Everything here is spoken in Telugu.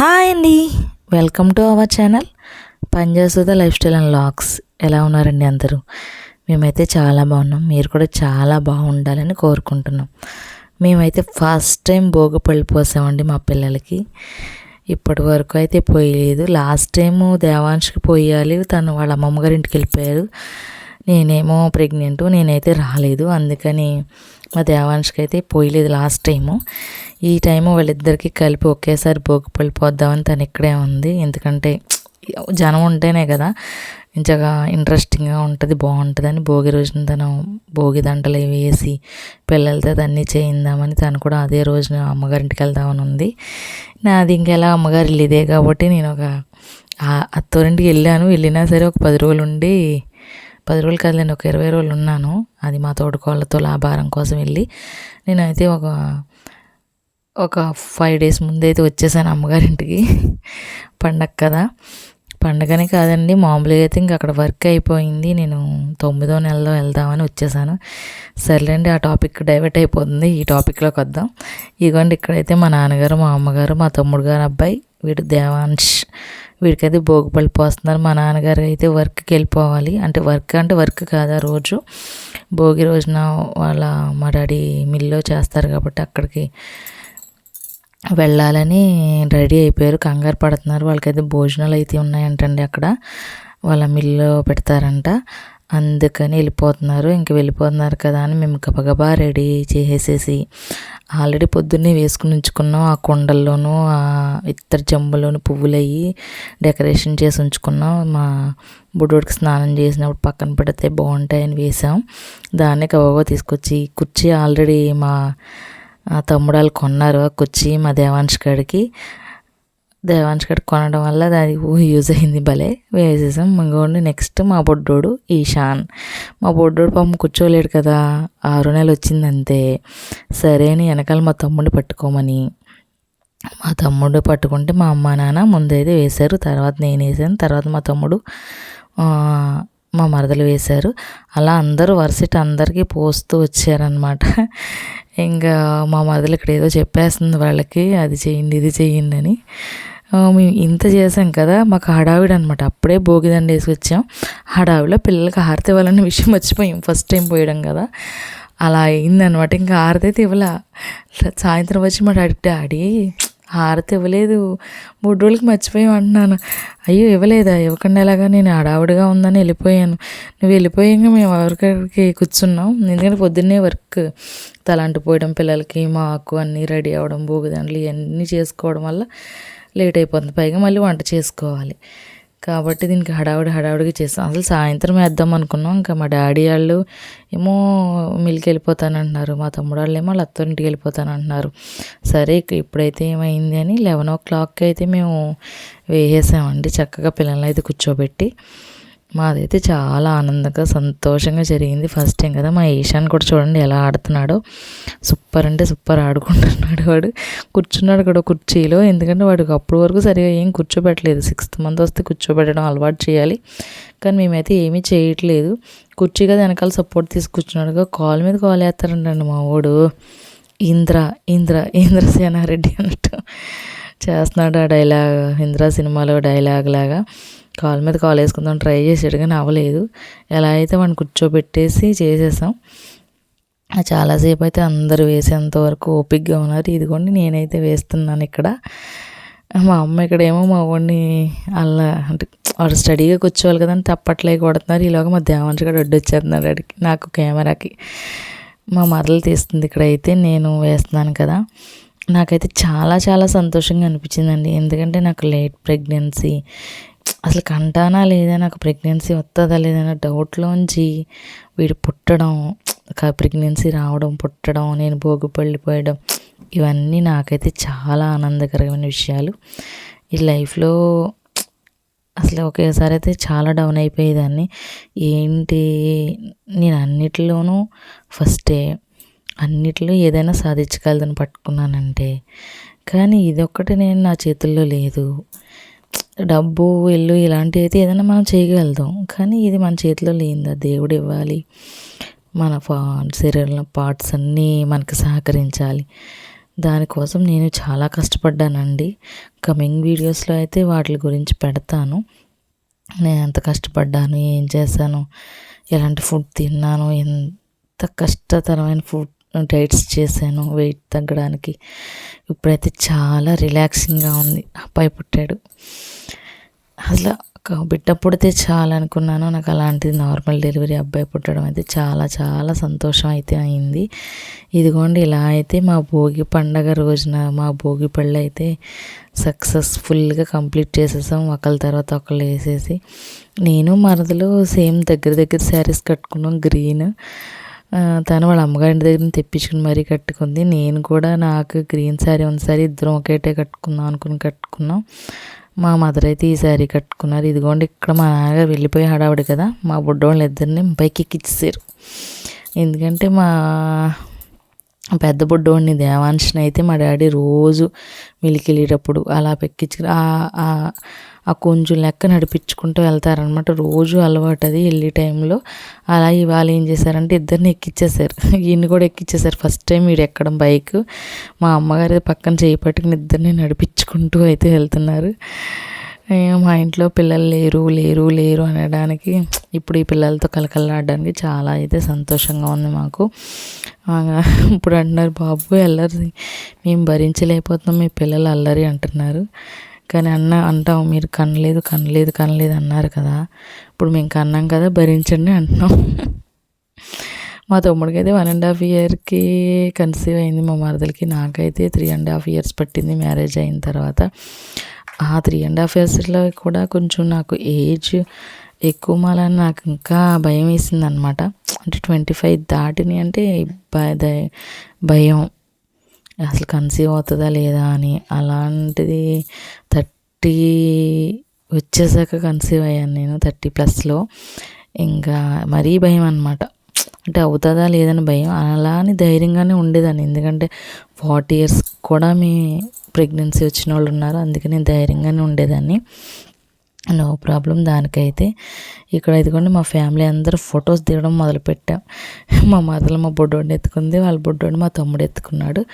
హాయ్ అండి. వెల్కమ్ టు అవర్ ఛానల్ పంజాసుద లైఫ్ స్టైల్ అండ్ లాక్స్ ఎలా ఉన్నారండి అందరూ? మేమైతే చాలా బాగున్నాం. మీరు కూడా చాలా బాగుండాలని కోరుకుంటున్నాం. మేమైతే ఫస్ట్ టైం భోగపల్లి పోసామండి మా పిల్లలకి. ఇప్పటి వరకు అయితే పోయలేదు. లాస్ట్ టైము దేవాంశ్కి పోయాలి. తను వాళ్ళ అమ్మమ్మగారి ఇంటికి వెళ్ళిపోయారు. నేనేమో ప్రెగ్నెంట్ నేనైతే రాలేదు. అందుకని మా దేవాంశ్కి అయితే పోయలేదు లాస్ట్ టైము. ఈ టైము వాళ్ళిద్దరికీ కలిపి ఒకేసారి భోగిపల్లి పోద్దామని తను ఇక్కడే ఉంది. ఎందుకంటే జనం ఉంటేనే కదా ఇంచగా ఇంట్రెస్టింగ్గా ఉంటుంది బాగుంటుందని భోగి రోజున తను భోగి దండలు వేసి పిల్లలతో అన్నీ చేయిందామని తను కూడా అదే రోజున అమ్మగారింటికి వెళ్దామని ఉంది. నాది ఇంకెలా అమ్మగారి ఇల్లు ఇదే కాబట్టి నేను ఒక అత్తోరింటికి వెళ్ళాను. వెళ్ళినా సరే ఒక పది రోజులు ఉండి పది రోజులు కదలేండి ఒక ఇరవై రోజులు ఉన్నాను. అది మా తోడుకోళ్ళతో లాభారం కోసం వెళ్ళి నేనైతే ఒక ఒక ఫైవ్ డేస్ ముందైతే అయితే వచ్చేసాను అమ్మగారింటికి. పండగ కదా. పండగనే కాదండి మామూలుగా అయితే ఇంక అక్కడ వర్క్ అయిపోయింది. నేను తొమ్మిదో నెలలో వెళ్దామని వచ్చేసాను. సర్లేండి ఆ టాపిక్ డైవర్ట్ అయిపోతుంది. ఈ టాపిక్లోకి వద్దాం. ఇదిగోండి ఇక్కడైతే మా నాన్నగారు మా అమ్మగారు మా తమ్ముడు గారు అబ్బాయి వీడు దేవాన్ష్. వీడికైతే భోగిపల్లి పోస్తున్నారు. మా నాన్నగారు అయితే వర్క్కి వెళ్ళిపోవాలి. అంటే వర్క్ అంటే వర్క్ కాదా రోజు. భోగి రోజున వాళ్ళ మా డాడీ మిల్లో చేస్తారు కాబట్టి అక్కడికి వెళ్ళాలని రెడీ అయిపోయారు. కంగారు పడుతున్నారు. వాళ్ళకైతే భోజనాలు అయితే ఉన్నాయంటండి అక్కడ. వాళ్ళ మిల్లో పెడతారంట. అందుకని వెళ్ళిపోతున్నారు. ఇంక వెళ్ళిపోతున్నారు కదా అని మేము గబగబా రెడీ చేసేసి ఆల్రెడీ పొద్దున్నే వేసుకుని ఉంచుకున్నాం. ఆ కొండల్లోనూ ఆ ఇతర జంబులోను పువ్వులు అయ్యి డెకరేషన్ చేసి ఉంచుకున్నాం. మా బుడ్డోడికి స్నానం చేసినప్పుడు పక్కన పెడితే బాగుంటాయని వేసాం దాన్ని గబగబా తీసుకొచ్చి కుర్చీ ఆల్రెడీ మా తమ్ముడాలు కొన్నారు. కుర్చీ మా దేవాంశ్ గడికి. దేవాంశ్ గడ్ కొనడం వల్ల అది యూజ్ అయింది భలే. వేసేసాం ఇంకోండి నెక్స్ట్ మా బొడ్డోడు ఈశాన్. మా బొడ్డోడు పాపం కూర్చోలేడు కదా. ఆరు నెలలు వచ్చింది అంతే సరే అని వెనకాల మా తమ్ముడిని పట్టుకోమని. మా తమ్ముడు పట్టుకుంటే మా అమ్మ నాన్న ముందైతే వేశారు తర్వాత నేను వేసాను తర్వాత మా తమ్ముడు మా మరదలు వేశారు. అలా అందరూ వరుసటి అందరికీ పోస్తూ వచ్చారనమాట ఇంకా మా మరదలు ఇక్కడ ఏదో చెప్పేస్తుంది వాళ్ళకి అది చేయండి ఇది చేయండి అని. మేము ఇంత చేసాం కదా మాకు హడావిడ అనమాట అప్పుడే భోగిదండ వేసుకొచ్చాం హడావిలో పిల్లలకి హారతి ఇవ్వాలనే విషయం మర్చిపోయాం. ఫస్ట్ టైం పోయడం కదా. అలా అయిందనమాట ఇంకా హారతి అయితే ఇవ్వలే. సాయంత్రం వచ్చి మా డాడీ డాడీ హారతి ఇవ్వలేదు. మూడు రోజులకి మర్చిపోయాం అంటున్నాను. అయ్యో ఇవ్వలేదా? ఇవ్వకుండా ఎలాగా? నేను హడావుడిగా ఉందని వెళ్ళిపోయాను. నువ్వు వెళ్ళిపోయాక మేము ఎవరికరికి కూర్చున్నాం. ఎందుకంటే పొద్దున్నే వర్క్ తలాంటి పోయడం పిల్లలకి మాకు అన్నీ రెడీ అవ్వడం భోగిదండలు ఇవన్నీ చేసుకోవడం వల్ల లేట్ అయిపోతుంది. పైగా మళ్ళీ వంట చేసుకోవాలి. కాబట్టి దీనికి హడావుడి హడావుడిగా చేస్తాం. అసలు సాయంత్రం వేద్దాం అనుకున్నాం. ఇంకా మా డాడీ వాళ్ళు ఏమో మిల్కి వెళ్ళిపోతానంటున్నారు. మా తమ్ముడు వాళ్ళు ఏమో లత్తోరింటికి వెళ్ళిపోతానంటున్నారు. సరే ఇప్పుడైతే ఏమైంది అని లెవెన్ ఓ క్లాక్కి అయితే మేము వేసేసామండి. చక్కగా పిల్లల్ని అయితే కూర్చోబెట్టి. మాదైతే చాలా ఆనందంగా సంతోషంగా జరిగింది. ఫస్ట్ టైం కదా మా ఈశాన్ కూడా చూడండి ఎలా ఆడుతున్నాడో. సూపర్ అంటే సూపర్ ఆడుకుంటున్నాడు వాడు. కూర్చున్నాడు కూడా కుర్చీలో. ఎందుకంటే వాడికి అప్పటి వరకు సరిగా ఏం కూర్చోబెట్టలేదు. సిక్స్త్ మంత్ వస్తే కూర్చోబెట్టడం అలవాటు చేయాలి. కానీ మేమైతే ఏమీ చేయట్లేదు. కుర్చీ కదా వెనకాల సపోర్ట్ తీసుకొచ్చినాడుగా కాల్ మీద కాల్ వేస్తారంటండి మా వాడు. ఇంద్ర ఇంద్ర ఇంద్ర సేనారెడ్డి అన్నట్టు చేస్తున్నాడు ఆ డైలాగ్ ఇంద్ర సినిమాలో డైలాగ్ లాగా. కాలు మీద కాలు వేసుకుందాం ట్రై చేసాడు కానీ అవ్వలేదు. ఎలా అయితే వాడిని కూర్చోబెట్టేసి చేసేసాం. చాలాసేపు అయితే అందరూ వేసేంత వరకు ఓపిక్గా ఉన్నారు. ఇదిగోండి నేనైతే వేస్తున్నాను ఇక్కడ. మా అమ్మ ఇక్కడేమో మా వాడిని అలా అంటే వాడు స్టడీగా కూర్చోవాలి కదని తప్పట్లే కొడుతున్నారు. ఈలోగా మా దేవాంశ కూడా అడ్డు అడిగి నాకు కెమెరాకి. మా మరలు తీస్తుంది ఇక్కడైతే నేను వేస్తున్నాను కదా. నాకైతే చాలా చాలా సంతోషంగా అనిపించిందండి. ఎందుకంటే నాకు లేట్ ప్రెగ్నెన్సీ అసలు కంటానా లేదా నాకు ప్రెగ్నెన్సీ వస్తుందా లేదన్న డౌట్లోంచి వీడు పుట్టడం ప్రెగ్నెన్సీ రావడం పుట్టడం నేను భోగిపళ్ళిపోయడం ఇవన్నీ నాకైతే చాలా ఆనందకరమైన విషయాలు. ఈ లైఫ్లో అసలు ఒకేసారి అయితే చాలా డౌన్ అయిపోయేదాన్ని. ఏంటి? నేను అన్నిటిలోనూ ఫస్టే అన్నిట్లో ఏదైనా సాధించగలదని పట్టుకున్నానంటే. కానీ ఇదొక్కటి నేను నా చేతుల్లో లేదు. డబ్బు ఇల్లు ఇలాంటివి అయితే ఏదైనా మనం చేయగలుగుతాం. కానీ ఇది మన చేతిలో లేనిదా. దేవుడు ఇవ్వాలి. మన శరీరంలో పార్ట్స్ అన్నీ మనకు సహకరించాలి. దానికోసం నేను చాలా కష్టపడ్డానండి. కమింగ్ వీడియోస్లో అయితే వాటి గురించి పెడతాను. నేను ఎంత కష్టపడ్డాను ఏం చేశాను ఎలాంటి ఫుడ్ తిన్నాను ఎంత కష్టతరమైన ఫుడ్ డైట్స్ చేశాను వెయిట్ తగ్గడానికి. ఇప్పుడైతే చాలా రిలాక్సింగ్గా ఉంది. అబ్బాయి పుట్టాడు. అసలు ఒక బిడ్డ పుడితే చాలా అనుకున్నాను. నాకు అలాంటిది నార్మల్ డెలివరీ అబ్బాయి పుట్టడం అయితే చాలా చాలా సంతోషం అయితే అయింది. ఇదిగోండి ఇలా అయితే మా భోగి పండగ రోజున మా భోగి పళ్ళు అయితే సక్సెస్ఫుల్గా కంప్లీట్ చేసేసాం. ఒకళ్ళ తర్వాత ఒకళ్ళు వేసేసి. నేను మరదలు సేమ్ దగ్గర దగ్గర శారీస్ కట్టుకున్నాం గ్రీన్. తను వాళ్ళ అమ్మగారి దగ్గర తెప్పించుకుని మరీ కట్టుకుంది. నేను కూడా నాకు గ్రీన్ శారీ ఉంది సారీ ఇద్దరం ఒకేటే కట్టుకుందాం అనుకుని కట్టుకున్నాం. మా మదర్ అయితే ఈ శారీ కట్టుకున్నారు. ఇదిగోండి ఇక్కడ మా నాన్నగారు వెళ్ళిపోయి హడావిడి కదా. మా బుడ్డోళ్ళు ఇద్దరిని పైకి ఎక్కిచ్చేసారు ఎందుకంటే మా పెద్ద బుడ్డోడిని దేవాంశని అయితే మా డాడీ రోజు మిలికెళ్ళేటప్పుడు అలా పెక్కించుకుని ఆ కొంచెం లెక్క నడిపించుకుంటూ వెళ్తారనమాట రోజు అలవాటు అది వెళ్ళే టైంలో. అలా ఇవాళ ఏం చేశారంటే ఇద్దరిని ఎక్కించేశారు ఈయన్ని కూడా ఎక్కించేశారు ఫస్ట్ టైం వీడు ఎక్కడం బైక్. మా అమ్మగారి పక్కన చేయి పట్టుకుని ఇద్దరిని నడిపించుకుంటూ అయితే వెళ్తున్నారు. మా ఇంట్లో పిల్లలు లేరు లేరు లేరు అనడానికి ఇప్పుడు ఈ పిల్లలతో కలకలాడడానికి చాలా అయితే సంతోషంగా ఉంది మాకు. ఇప్పుడు అంటున్నారు బాబు అల్లరి మేము భరించలేకపోతున్నాం మీ పిల్లలు అల్లరి అంటున్నారు. కానీ అన్న అంటాం మీరు కనలేదు కనలేదు కనలేదు అన్నారు కదా. ఇప్పుడు మేము కన్నాం కదా భరించండి అంటున్నాం. మా తమ్ముడికి అయితే వన్ అండ్ హాఫ్ ఇయర్కి కన్సీవ్ అయింది మా మరదలకి నాకైతే త్రీ అండ్ హాఫ్ ఇయర్స్ పట్టింది మ్యారేజ్ అయిన తర్వాత. ఆ త్రీ అండ్ హాఫ్ ఇయర్స్లో కూడా కొంచెం నాకు ఏజ్ ఎక్కువ మాలని నాకు ఇంకా భయం వేసింది అనమాట అంటే ట్వంటీ ఫైవ్ దాటిని అంటే భయం. అసలు కన్సీవ్ అవుతుందా లేదా అని అలాంటిది థర్టీ వచ్చేసాక కన్సీవ్ అయ్యాను నేను థర్టీ ప్లస్లో. ఇంకా మరీ భయం అనమాట అంటే అవుతుందా లేదని భయం. అలా అని ధైర్యంగానే ఉండేదాన్ని. ఎందుకంటే ఫార్టీ ఇయర్స్ కూడా మీ ప్రెగ్నెన్సీ వచ్చిన వాళ్ళు ఉన్నారు. అందుకని ధైర్యంగానే ఉండేదాన్ని. నో ప్రాబ్లం దానికైతే. ఇక్కడ ఇదిగోండి మా ఫ్యామిలీ అందరూ ఫొటోస్ దిగడం మొదలుపెట్టాం. మా మదలు మా బొడ్డోడిని ఎత్తుకుంది వాళ్ళ బొడ్డోడిని మా తమ్ముడు ఎత్తుకున్నాడు.